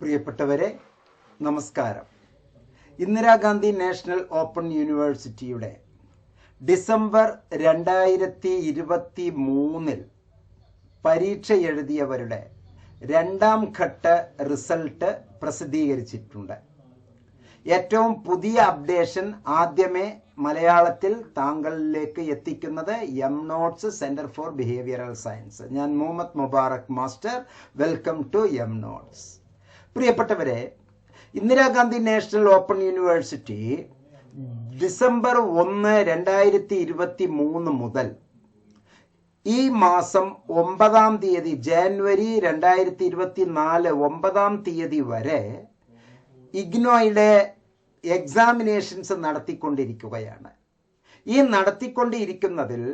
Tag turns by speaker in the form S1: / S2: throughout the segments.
S1: പ്രിയപ്പെട്ടവരെ നമസ്കാരം. Indiragandhi national open യൂണിവേഴ്സിറ്റിയുടെ ഡിസംബർ രണ്ടായിരത്തി ഇരുപത്തി മൂന്നിൽ പരീക്ഷ എഴുതിയവരുടെ രണ്ടാം ഘട്ട റിസൾട്ട് പ്രസിദ്ധീകരിച്ചിട്ടുണ്ട്. ഏറ്റവും പുതിയ അപ്ഡേഷൻ ആദ്യമേ മലയാളത്തിൽ താങ്കളിലേക്ക് എത്തിക്കുന്നത് M notes centre for behavioural science ഞാൻ Muhammad Mubarak master. Welcome to M notes പ്രിയപ്പെട്ടവരെ Indiragandhi national open university December ഒന്ന് രണ്ടായിരത്തി ഇരുപത്തി മൂന്ന് മുതൽ ഈ മാസം ഒമ്പതാം തീയതി ജാനുവരി രണ്ടായിരത്തി ഇരുപത്തി നാല് ഒമ്പതാം തീയതി വരെ ഇഗ്നോയുടെ എക്സാമിനേഷൻസ് നടത്തിക്കൊണ്ടിരിക്കുകയാണ്. ഈ നടത്തിക്കൊണ്ടിരിക്കുന്നതിൽ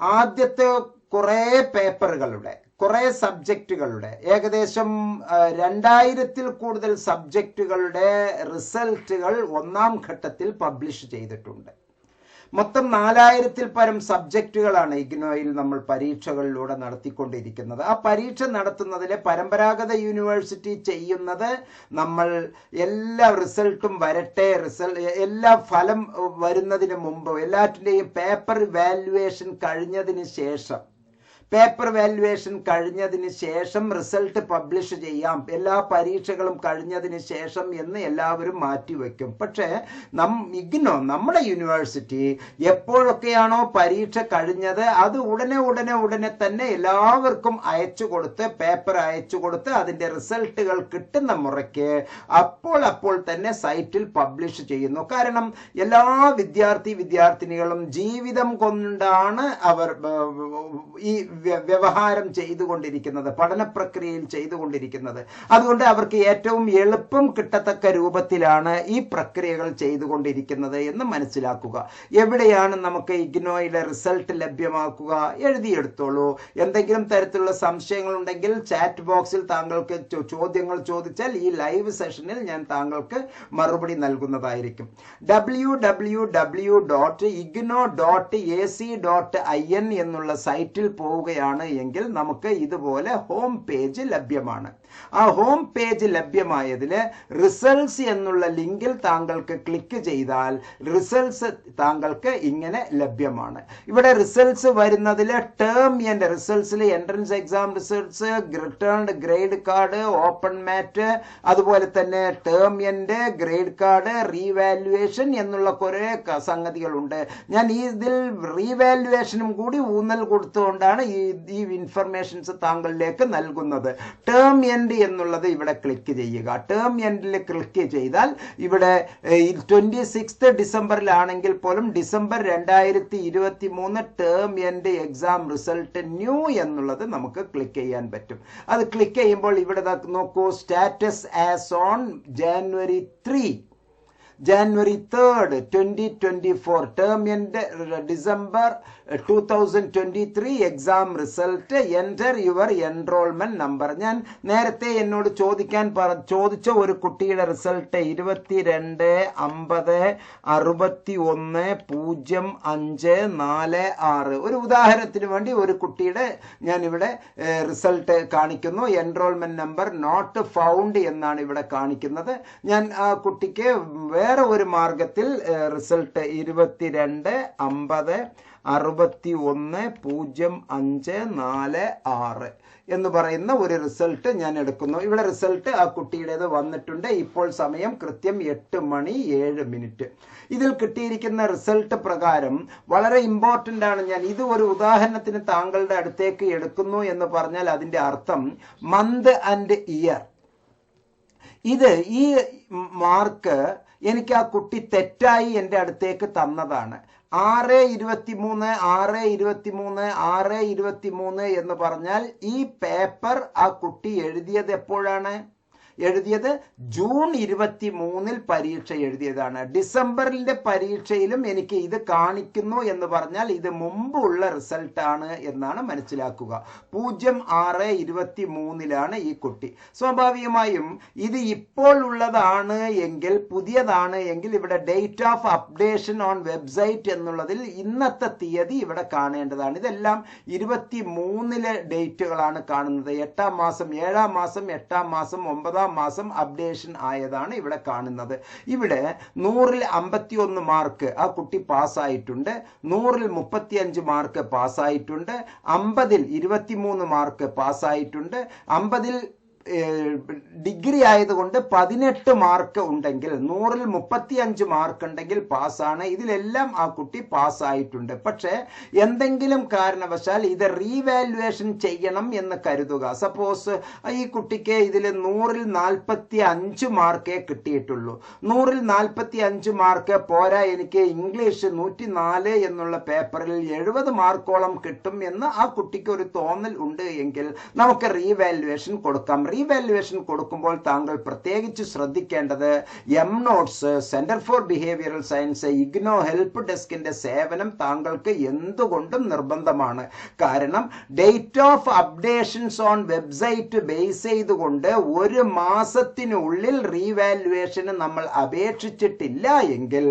S1: ആദ്യത്തെ കുറേ പേപ്പറുകളുടെ കുറേ സബ്ജക്റ്റുകളുടെ ഏകദേശം രണ്ടായിരത്തിൽ കൂടുതൽ സബ്ജക്റ്റുകളുടെ റിസൾട്ടുകൾ ഒന്നാം ഘട്ടത്തിൽ പബ്ലിഷ് ചെയ്തിട്ടുണ്ട്. മൊത്തം നാലായിരത്തിൽ പരം സബ്ജക്റ്റുകളാണ് ഇഗ്നോയിൽ നമ്മൾ പരീക്ഷകളിലൂടെ നടത്തിക്കൊണ്ടിരിക്കുന്നത്. ആ പരീക്ഷ നടത്തുന്നതിലെ പരമ്പരാഗത യൂണിവേഴ്സിറ്റി ചെയ്യുന്നത് നമ്മൾ എല്ലാ റിസൾട്ടും വരട്ടെ റിസൾട്ട് എല്ലാ ഫലം വരുന്നതിന് മുമ്പ് എല്ലാറ്റിന്റെയും പേപ്പർ വാല്യുവേഷൻ കഴിഞ്ഞതിന് ശേഷം പേപ്പർ വാല്യുവേഷൻ കഴിഞ്ഞതിന് ശേഷം റിസൾട്ട് പബ്ലിഷ് ചെയ്യാം. എല്ലാ പരീക്ഷകളും കഴിഞ്ഞതിന് ശേഷം എന്ന് എല്ലാവരും മാറ്റിവെക്കും. പക്ഷേ നം ഇഗ്നോ നമ്മുടെ യൂണിവേഴ്സിറ്റി എപ്പോഴൊക്കെയാണോ പരീക്ഷ കഴിഞ്ഞത് അത് ഉടനെ ഉടനെ ഉടനെ തന്നെ എല്ലാവർക്കും അയച്ചു കൊടുത്ത് പേപ്പർ അയച്ചു കൊടുത്ത് അതിന്റെ റിസൾട്ടുകൾ കിട്ടുന്ന മുറയ്ക്ക് അപ്പോൾ അപ്പോൾ തന്നെ സൈറ്റിൽ പബ്ലിഷ് ചെയ്യുന്നു. കാരണം എല്ലാ വിദ്യാർത്ഥി വിദ്യാർത്ഥിനികളും ജീവിതം കൊണ്ടാണ് അവർ ഈ വ്യവഹാരം ചെയ്തുകൊണ്ടിരിക്കുന്നത് പഠന പ്രക്രിയയിൽ ചെയ്തുകൊണ്ടിരിക്കുന്നത്. അതുകൊണ്ട് അവർക്ക് ഏറ്റവും എളുപ്പം കിട്ടത്തക്ക രൂപത്തിലാണ് ഈ പ്രക്രിയകൾ ചെയ്തുകൊണ്ടിരിക്കുന്നത് എന്ന് മനസ്സിലാക്കുക. എവിടെയാണ് നമുക്ക് ഇഗ്നോയുടെ റിസൾട്ട് ലഭ്യമാക്കുക എഴുതിയെടുത്തോളൂ. എന്തെങ്കിലും തരത്തിലുള്ള സംശയങ്ങൾ ഉണ്ടെങ്കിൽ ചാറ്റ് ബോക്സിൽ താങ്കൾക്ക് ചോദ്യങ്ങൾ ചോദിച്ചാൽ ഈ ലൈവ് സെഷനിൽ ഞാൻ താങ്കൾക്ക് മറുപടി നൽകുന്നതായിരിക്കും. W W W dot IGNOU dot A C dot I N എന്നുള്ള സൈറ്റിൽ പോവുകയാണ് എങ്കിൽ നമുക്ക് ഇതുപോലെ ഹോം പേജ് ലഭ്യമാണ്. ആ ഹോം പേജ് ലഭ്യമായതിൽ റിസൾട്ട്സ് എന്നുള്ള ലിങ്കിൽ താങ്കൾക്ക് ക്ലിക്ക് ചെയ്താൽ റിസൾട്ട്സ് താങ്കൾക്ക് ഇങ്ങനെ ലഭ്യമാണ്. ഇവിടെ റിസൾട്ട്സ് വരുന്നതിൽ ടേം എന്റെ റിസൾട്ട്സിൽ entrance exam results returned grade card open mat അതുപോലെ തന്നെ ടേം എന്റെ ഗ്രേഡ് കാർഡ് റീവാലുവേഷൻ എന്നുള്ള കുറേ സംഗതികളുണ്ട്. ഞാൻ ഇതിൽ റീവാലുവേഷനും കൂടി ഊന്നൽ കൊടുത്തുകൊണ്ടാണ് ഈ ഇൻഫർമേഷൻസ് താങ്കളിലേക്ക് നൽകുന്നത്. ടേം എൻഡ് എന്നുള്ളത് ഇവിടെ ക്ലിക്ക് ചെയ്യുക. ടേം എൻഡിൽ ക്ലിക്ക് ചെയ്താൽ ഇവിടെ ട്വന്റി സിക്സ്ത് ഡിസംബറിലാണെങ്കിൽ പോലും ഡിസംബർ രണ്ടായിരത്തി ഇരുപത്തി മൂന്ന് term end exam result new എന്നുള്ളത് നമുക്ക് ക്ലിക്ക് ചെയ്യാൻ പറ്റും. അത് ക്ലിക്ക് ചെയ്യുമ്പോൾ ഇവിടെ നോക്കൂ status as on January three January third twenty twenty four term എന്റെ December two thousand twenty three exam result enter your enrolment number ഞാൻ നേരത്തെ എന്നോട് ചോദിക്കാൻ ചോദിച്ച ഒരു കുട്ടിയുടെ റിസൾട്ട് ഇരുപത്തിരണ്ട് അമ്പത് അറുപത്തി ഒന്ന് പൂജ്യം അഞ്ച് നാല് ആറ്. ഒരു ഉദാഹരണത്തിന് വേണ്ടി ഒരു കുട്ടിയുടെ ഞാൻ ഇവിടെ റിസൾട്ട് കാണിക്കുന്നു. എൻറോൾമെന്റ് നമ്പർ നോട്ട് ഫൗണ്ട് എന്നാണ് ഇവിടെ കാണിക്കുന്നത്. ഞാൻ ആ കുട്ടിക്ക് വേറെ ഒരു മാർഗത്തിൽ റിസൾട്ട് ഇരുപത്തിരണ്ട് അമ്പത് അറുപത്തി ഒന്ന് പൂജ്യം അഞ്ച് നാല് ആറ് എന്ന് പറയുന്ന ഒരു റിസൾട്ട് ഞാൻ എടുക്കുന്നു. ഇവിടെ റിസൾട്ട് ആ കുട്ടിയുടേത് വന്നിട്ടുണ്ട്. ഇപ്പോൾ സമയം കൃത്യം എട്ട് മണി ഏഴ് മിനിറ്റ്. ഇതിൽ കിട്ടിയിരിക്കുന്ന റിസൾട്ട് പ്രകാരം വളരെ ഇമ്പോർട്ടന്റ് ആണ് ഞാൻ ഇത് ഒരു ഉദാഹരണത്തിന് താങ്കളുടെ അടുത്തേക്ക് എടുക്കുന്നു എന്ന് പറഞ്ഞാൽ അതിന്റെ അർത്ഥം മന്ത് ആൻഡ് ഇയർ ഇത് ഈ മാർക്ക് എനിക്ക് ആ കുട്ടി തെറ്റായി എന്റെ അടുത്തേക്ക് തന്നതാണ്. ആറ് ഇരുപത്തി മൂന്ന് ആറ് ഇരുപത്തി മൂന്ന് ആറ് ഇരുപത്തി മൂന്ന് എന്ന് പറഞ്ഞാൽ ഈ പേപ്പർ ആ കുട്ടി എഴുതിയത് എപ്പോഴാണ്? എഴുതിയത് ജൂൺ ഇരുപത്തി മൂന്നിൽ പരീക്ഷ എഴുതിയതാണ്. ഡിസംബറിന്റെ പരീക്ഷയിലും എനിക്ക് ഇത് കാണിക്കുന്നു എന്ന് പറഞ്ഞാൽ ഇത് മുമ്പുള്ള റിസൾട്ട് ആണ് എന്നാണ് മനസ്സിലാക്കുക. പൂജ്യം ആറ് ഇരുപത്തി മൂന്നിലാണ് ഈ കുട്ടി. സ്വാഭാവികമായും ഇത് ഇപ്പോൾ ഉള്ളതാണ് എങ്കിൽ പുതിയതാണ് എങ്കിൽ ഇവിടെ date of updation on website എന്നുള്ളതിൽ ഇന്നത്തെ തീയതി ഇവിടെ കാണേണ്ടതാണ്. ഇതെല്ലാം ഇരുപത്തി മൂന്നിലെ ഡേറ്റുകളാണ് കാണുന്നത്. എട്ടാം മാസം ഏഴാം മാസം എട്ടാം മാസം ഒമ്പതാം ഒമ്പതാം മാസം അപ്ഡേഷൻ ആയതാണ് ഇവിടെ കാണുന്നത്. ഇവിടെ നൂറിൽ അമ്പത്തി ഒന്ന് മാർക്ക് ആ കുട്ടി പാസ്സായിട്ടുണ്ട്. നൂറിൽ മുപ്പത്തിയഞ്ച് മാർക്ക് പാസ്സായിട്ടുണ്ട്. അമ്പതിൽ ഇരുപത്തിമൂന്ന് മാർക്ക് പാസ്സായിട്ടുണ്ട്. അമ്പതിൽ ഡിഗ്രി ആയതുകൊണ്ട് പതിനെട്ട് മാർക്ക് ഉണ്ടെങ്കിൽ നൂറിൽ മുപ്പത്തി അഞ്ച് മാർക്ക് ഉണ്ടെങ്കിൽ പാസ്സാണ്. ഇതിലെല്ലാം ആ കുട്ടി പാസ്സായിട്ടുണ്ട്. പക്ഷേ എന്തെങ്കിലും കാരണവശാൽ ഇത് റീവാലുവേഷൻ ചെയ്യണം എന്ന് കരുതുക. സപ്പോസ് ഈ കുട്ടിക്ക് ഇതിൽ നൂറിൽ നാൽപ്പത്തി അഞ്ച് മാർക്കേ കിട്ടിയിട്ടുള്ളൂ. നൂറിൽ നാൽപ്പത്തി അഞ്ച് മാർക്ക് പോരാ എനിക്ക് ഇംഗ്ലീഷ് നൂറ്റി നാല് എന്നുള്ള പേപ്പറിൽ എഴുപത് മാർക്കോളം കിട്ടും എന്ന് ആ കുട്ടിക്ക് ഒരു തോന്നൽ ഉണ്ട് എങ്കിൽ നമുക്ക് റീവാലുവേഷൻ കൊടുക്കാം. റീവാലുവേഷൻ കൊടുക്കുമ്പോൾ താങ്കൾ പ്രത്യേകിച്ച് ശ്രദ്ധിക്കേണ്ടത് M notes centre for behavioural science IGNOU help ഡെസ്കിന്റെ സേവനം താങ്കൾക്ക് എന്തുകൊണ്ടും നിർബന്ധമാണ്. കാരണം date of updations on website base ചെയ്തുകൊണ്ട് ഒരു മാസത്തിനുള്ളിൽ റീവാലുവേഷന് നമ്മൾ അപേക്ഷിച്ചിട്ടില്ല എങ്കിൽ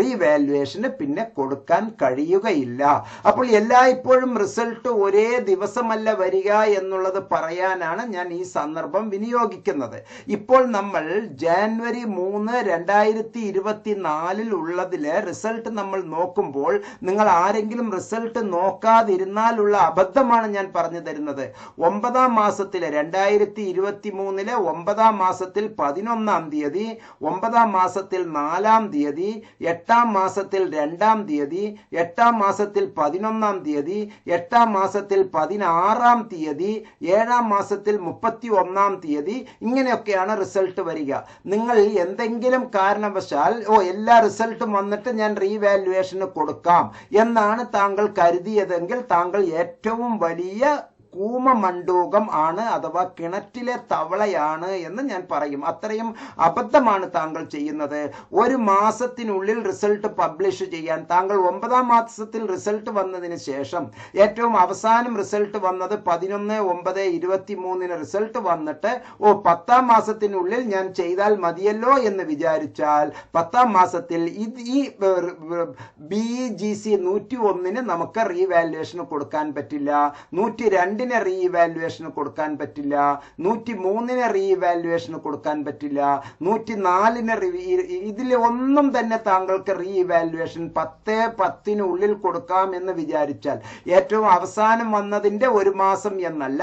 S1: റീവാലുവേഷന് പിന്നെ കൊടുക്കാൻ കഴിയുകയില്ല. അപ്പോൾ എല്ലായ്പ്പോഴും റിസൾട്ട് ഒരേ ദിവസമല്ല വരിക എന്നുള്ളത് പറയാനാണ് ഞാൻ ഈ സന്ദർഭം വിനിയോഗിക്കുന്നത്. ഇപ്പോൾ നമ്മൾ ജാനുവരി മൂന്ന് രണ്ടായിരത്തി ഇരുപത്തി നാലിൽ ഉള്ളതിലെ റിസൾട്ട് നമ്മൾ നോക്കുമ്പോൾ നിങ്ങൾ ആരെങ്കിലും റിസൾട്ട് നോക്കാതിരുന്നാലുള്ള അബദ്ധമാണ് ഞാൻ പറഞ്ഞു തരുന്നത്. ഒമ്പതാം മാസത്തിലെ രണ്ടായിരത്തി ഇരുപത്തി മൂന്നിലെ ഒമ്പതാം മാസത്തിൽ പതിനൊന്നാം തീയതി ഒമ്പതാം മാസത്തിൽ നാലാം തീയതി എട്ടാം മാസത്തിൽ രണ്ടാം തീയതി എട്ടാം മാസത്തിൽ പതിനൊന്നാം തീയതി എട്ടാം മാസത്തിൽ പതിനാറാം തീയതി ഏഴാം മാസത്തിൽ മുപ്പത്തി ഒന്നാം തീയതി ഇങ്ങനെയൊക്കെയാണ് റിസൾട്ട് വരിക. നിങ്ങൾ എന്തെങ്കിലും കാരണവശാൽ ഓ എല്ലാ റിസൾട്ടും വന്നിട്ട് ഞാൻ റീവാലുവേഷന് കൊടുക്കാം എന്നാണ് താങ്കൾ കരുതിയതെങ്കിൽ താങ്കൾ ഏറ്റവും വലിയ കൂമമണ്ടൂകം ആണ് അഥവാ കിണറ്റിലെ തവളയാണ് എന്ന് ഞാൻ പറയും. അത്രയും അബദ്ധമാണ് താങ്കൾ ചെയ്യുന്നത്. ഒരു മാസത്തിനുള്ളിൽ റിസൾട്ട് പബ്ലിഷ് ചെയ്യാൻ താങ്കൾ ഒമ്പതാം മാസത്തിൽ റിസൾട്ട് വന്നതിന് ശേഷം ഏറ്റവും അവസാനം റിസൾട്ട് വന്നത് പതിനൊന്ന് ഒമ്പത് ഇരുപത്തി മൂന്നിന് റിസൾട്ട് വന്നിട്ട് ഓ പത്താം മാസത്തിനുള്ളിൽ ഞാൻ ചെയ്താൽ മതിയല്ലോ എന്ന് വിചാരിച്ചാൽ പത്താം മാസത്തിൽ ഈ ബി ജി സി നൂറ്റി ഒന്നിന് നമുക്ക് റീവാലുവേഷന് കൊടുക്കാൻ പറ്റില്ല. നൂറ്റി രണ്ടിന് റീവാലുവേഷന് കൊടുക്കാൻ പറ്റില്ല. നൂറ്റി മൂന്നിന് റീവാലുവേഷന് കൊടുക്കാൻ പറ്റില്ല. നൂറ്റി നാലിന് ഇതിൽ ഒന്നും തന്നെ താങ്കൾക്ക് റീവാലുവേഷൻ പത്ത് പത്തിനുള്ളിൽ കൊടുക്കാം എന്ന് വിചാരിച്ചാൽ ഏറ്റവും അവസാനം വന്നതിന്റെ ഒരു മാസം എന്നല്ല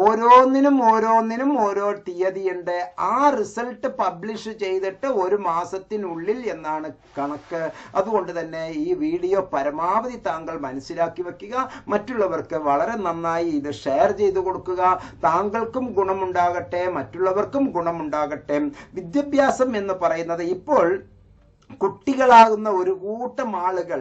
S1: ഓരോന്നിനും ഓരോന്നിനും ഓരോ തീയതിയുണ്ട്. ആ റിസൾട്ട് പബ്ലിഷ് ചെയ്തിട്ട് ഒരു മാസത്തിനുള്ളിൽ എന്നാണ് കണക്ക്. അതുകൊണ്ട് തന്നെ ഈ വീഡിയോ പരമാവധി താങ്കൾ മനസ്സിലാക്കി വെക്കുക മറ്റുള്ളവർക്ക് വളരെ നന്നായി ഇത് ഷെയർ ചെയ്തു കൊടുക്കുക. താങ്കൾക്കും ഗുണമുണ്ടാകട്ടെ മറ്റുള്ളവർക്കും ഗുണമുണ്ടാകട്ടെ. വിദ്യാഭ്യാസം എന്ന് പറയുന്നത് ഇപ്പോൾ കുട്ടികളാകുന്ന ഒരു കൂട്ടം ആളുകൾ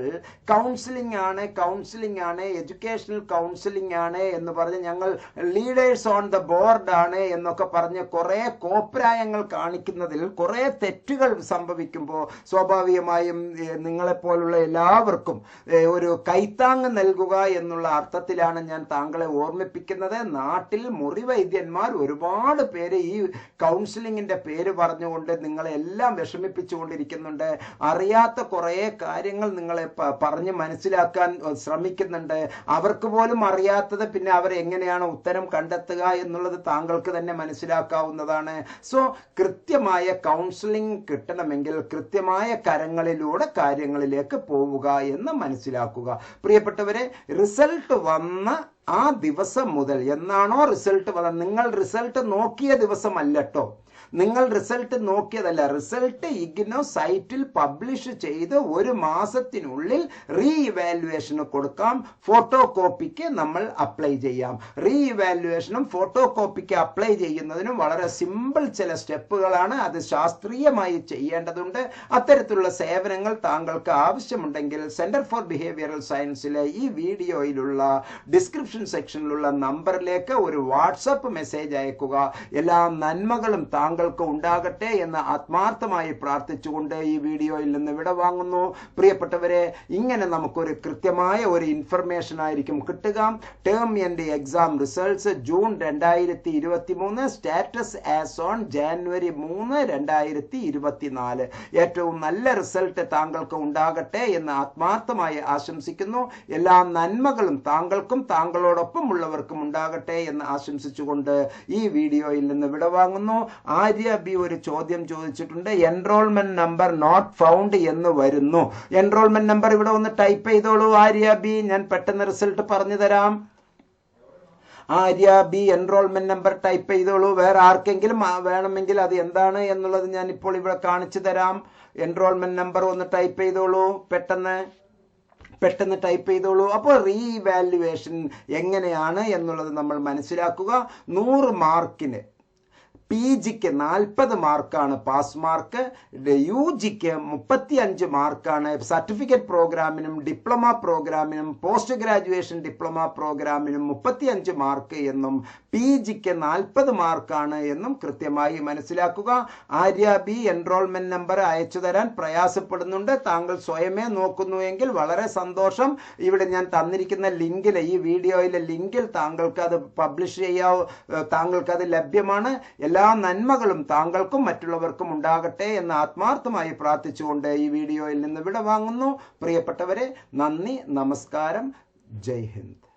S1: കൗൺസിലിംഗ് ആണ് കൗൺസിലിംഗ് ആണ് എഡ്യൂക്കേഷണൽ കൗൺസിലിംഗ് ആണ് എന്ന് പറഞ്ഞ് ഞങ്ങൾ ലീഡേഴ്സ് ഓൺ ദ ബോർഡ് ആണ് എന്നൊക്കെ പറഞ്ഞ് കുറേ കോപ്രായങ്ങൾ കാണിക്കുന്നതിൽ കുറേ തെറ്റുകൾ സംഭവിക്കുമ്പോൾ സ്വാഭാവികമായും നിങ്ങളെപ്പോലുള്ള എല്ലാവർക്കും ഒരു കൈത്താങ് നൽകുക എന്നുള്ള അർത്ഥത്തിലാണ് ഞാൻ താങ്കളെ ഓർമ്മിപ്പിക്കുന്നത്. നാട്ടിൽ മുറിവൈദ്യന്മാർ ഒരുപാട് പേര് ഈ കൗൺസിലിങ്ങിന്റെ പേര് പറഞ്ഞുകൊണ്ട് നിങ്ങളെ എല്ലാം വിഷമിപ്പിച്ചുകൊണ്ടിരിക്കുന്നുണ്ട്. അറിയാത്ത കുറേ കാര്യങ്ങൾ നിങ്ങളെ പറഞ്ഞ് മനസ്സിലാക്കാൻ ശ്രമിക്കുന്നുണ്ട്. അവർക്ക് പോലും അറിയാത്തത് പിന്നെ അവർ എങ്ങനെയാണ് ഉത്തരം കണ്ടെത്തുക എന്നുള്ളത് താങ്കൾക്ക് തന്നെ മനസ്സിലാക്കാവുന്നതാണ്. സോ കൃത്യമായ കൗൺസിലിംഗ് കിട്ടണമെങ്കിൽ കൃത്യമായ കരങ്ങളിലൂടെ കാര്യങ്ങളിലേക്ക് പോവുക എന്ന് മനസ്സിലാക്കുക. പ്രിയപ്പെട്ടവരെ റിസൾട്ട് വന്ന ആ ദിവസം മുതൽ എന്നാണോ റിസൾട്ട് വന്നത്? നിങ്ങൾ റിസൾട്ട് നോക്കിയ ദിവസമല്ലട്ടോ നിങ്ങൾ റിസൾട്ട് നോക്കിയതല്ല. റിസൾട്ട് ഇഗ്നോ സൈറ്റിൽ പബ്ലിഷ് ചെയ്ത് ഒരു മാസത്തിനുള്ളിൽ റീ ഇവാലുവേഷന് കൊടുക്കാം. ഫോട്ടോ കോപ്പിക്ക് നമ്മൾ അപ്ലൈ ചെയ്യാം. റീ ഇവാലുവേഷനും ഫോട്ടോ കോപ്പിക്ക് അപ്ലൈ ചെയ്യുന്നതിനും വളരെ സിമ്പിൾ ചില സ്റ്റെപ്പുകളാണ്. അത് ശാസ്ത്രീയമായി ചെയ്യേണ്ടതുണ്ട്. അത്തരത്തിലുള്ള സേവനങ്ങൾ താങ്കൾക്ക് ആവശ്യമുണ്ടെങ്കിൽ സെന്റർ ഫോർ ബിഹേവിയറൽ സയൻസിലെ ഈ വീഡിയോയിലുള്ള ഡിസ്ക്രിപ്ഷൻ സെക്ഷനിലുള്ള നമ്പറിലേക്ക് ഒരു വാട്സപ്പ് മെസ്സേജ് അയക്കുക. എല്ലാ നന്മകളും താങ്കൾ താങ്കൾക്ക് ഉണ്ടാകട്ടെ എന്ന് ആത്മാർത്ഥമായി പ്രാർത്ഥിച്ചുകൊണ്ട് ഈ വീഡിയോയിൽ നിന്ന് വിട വാങ്ങുന്നു. പ്രിയപ്പെട്ടവരെ ഇങ്ങനെ നമുക്കൊരു കൃത്യമായ ഒരു ഇൻഫർമേഷൻ ആയിരിക്കും കിട്ടുക. Term and exam results June രണ്ടായിരത്തി ഇരുപത്തി മൂന്ന് സ്റ്റാറ്റസ് ആസ് ഓൺ ജാനുവരി മൂന്ന് രണ്ടായിരത്തി ഇരുപത്തിനാല് ഏറ്റവും നല്ല റിസൾട്ട് താങ്കൾക്ക് ഉണ്ടാകട്ടെ എന്ന് ആത്മാർത്ഥമായി ആശംസിക്കുന്നു. എല്ലാ നന്മകളും താങ്കൾക്കും താങ്കളോടൊപ്പം ഉള്ളവർക്കും ഉണ്ടാകട്ടെ എന്ന് ആശംസിച്ചുകൊണ്ട് ഈ വീഡിയോയിൽ നിന്ന് വിടവാങ്ങുന്നു ആര്യ ബി ഒരു ചോദ്യം ചോദിച്ചിട്ടുണ്ട്. എൻറോൾമെന്റ് നമ്പർ നോട്ട് ഫൗണ്ട് എന്ന് വരുന്നു. എൻറോൾമെന്റ് നമ്പർ ഇവിടെ ഒന്ന് ടൈപ്പ് ചെയ്തോളൂ. ആര്യ ബി ഞാൻ പെട്ടെന്ന് റിസൾട്ട് പറഞ്ഞു തരാം. Arya B enrolment number type ചെയ്തോളൂ. വേറെ ആർക്കെങ്കിലും വേണമെങ്കിൽ അത് എന്താണ് എന്നുള്ളത് ഞാൻ ഇപ്പോൾ ഇവിടെ കാണിച്ചു തരാം. എൻറോൾമെന്റ് നമ്പർ ഒന്ന് ടൈപ്പ് ചെയ്തോളൂ. പെട്ടെന്ന് പെട്ടെന്ന് ടൈപ്പ് ചെയ്തോളൂ. അപ്പോൾ റീവാലുവേഷൻ എങ്ങനെയാണ് എന്നുള്ളത് നമ്മൾ മനസ്സിലാക്കുക. നൂറ് മാർക്കിന് പി ജിക്ക് നാൽപ്പത് മാർക്കാണ് പാസ് മാർക്ക് യു ജിക്ക് മുപ്പത്തി അഞ്ച് മാർക്കാണ് സർട്ടിഫിക്കറ്റ് പ്രോഗ്രാമിനും ഡിപ്ലോമ പ്രോഗ്രാമിനും പോസ്റ്റ് ഗ്രാജുവേഷൻ ഡിപ്ലോമ പ്രോഗ്രാമിനും മുപ്പത്തി അഞ്ച് മാർക്ക് എന്നും പി ജിക്ക് നാൽപ്പത് മാർക്കാണ് എന്നും കൃത്യമായി മനസ്സിലാക്കുക. ആര്യ ബി എൻറോൾമെന്റ് നമ്പർ അയച്ചു തരാൻ പ്രയാസപ്പെടുന്നുണ്ട്. താങ്കൾ സ്വയമേ നോക്കുന്നുവെങ്കിൽ വളരെ സന്തോഷം. ഇവിടെ ഞാൻ തന്നിരിക്കുന്ന ലിങ്കിൽ ഈ വീഡിയോയിലെ ലിങ്കിൽ താങ്കൾക്ക് അത് പബ്ലിഷ് ചെയ്യാവോ താങ്കൾക്ക് അത് ലഭ്യമാണ്. എല്ലാ നന്മകളും താങ്കൾക്കും മറ്റുള്ളവർക്കും ഉണ്ടാകട്ടെ എന്ന് ആത്മാർത്ഥമായി പ്രാർത്ഥിച്ചുകൊണ്ട് ഈ വീഡിയോയിൽ നിന്ന് വിട വാങ്ങുന്നു പ്രിയപ്പെട്ടവരെ നന്ദി നമസ്കാരം. ജയ് ഹിന്ദ്.